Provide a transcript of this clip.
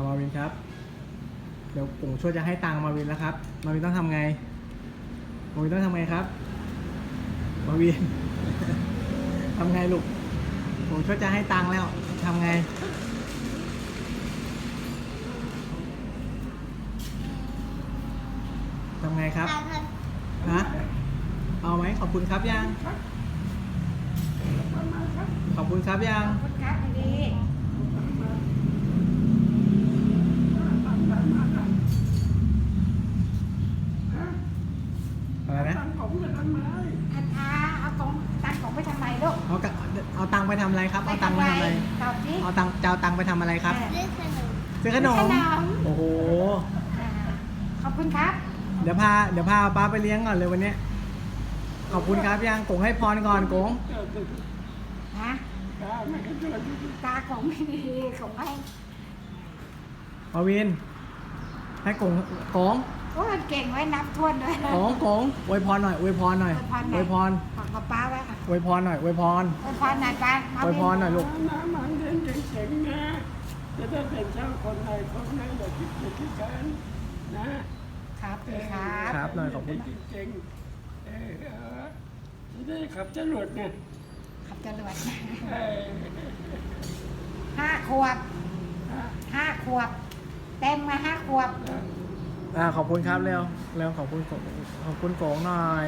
เอามาวินครับ เดี๋ยวกงช่วยจะให้ตังค์มาวินแล้วครับ มาวินต้องทำไง มาวินต้องทำไงครับ มาวินทำไงลูกกงช่วยจะให้ตังค์แล้วทำไงทำไงครับ ฮะ เอาไหมขอบคุณครับยัง ขอบคุณครับยัง ขอบคุณครับดี อะไรนะอาทาเอาตรงตังของไปทำไมลูกเอากะเอาตังค์ไปทำอะไรครับ เอาตังค์ไปทำอะไร ตอบสิเอาตังค์จะเอาตังค์ไปทำอะไรครับเออซื้อขนมขนม โอ้โห อ่าขอบคุณครับเดี๋ยวพา เดี๋ยวพาป้าไปเลี้ยงก่อนเลยวันเนี้ยขอบคุณครับยังกงให้พรก่อนกงฮะตาของไม่ดีของให้มาวิน ให้กงกง โอ้ยเก่งไว้นับทวนด้วยกงกงอวยพรหน่อยอวยพรหน่อยอวยพรของกับป้าไว้ค่ะอวยพรหน่อยอวยพร อวยพรหน่อยป้ามาอวยพรหน่อยลูก น้ำมันเรียนเก่งๆนะ จะได้เป็นช่างคนไทยคนไหนอย่าคิดอย่าคิดกันนะครับดีครับครับหน่อยขอบคุณเก่งๆเออเออจะได้ขับจรวดไงขับจรวดเออห้าขวบห้าขวบ เต็มมาห้าขวบ อ่าขอบคุณครับเร็วเร็วขอบคุณขอบคุณกงหน่อย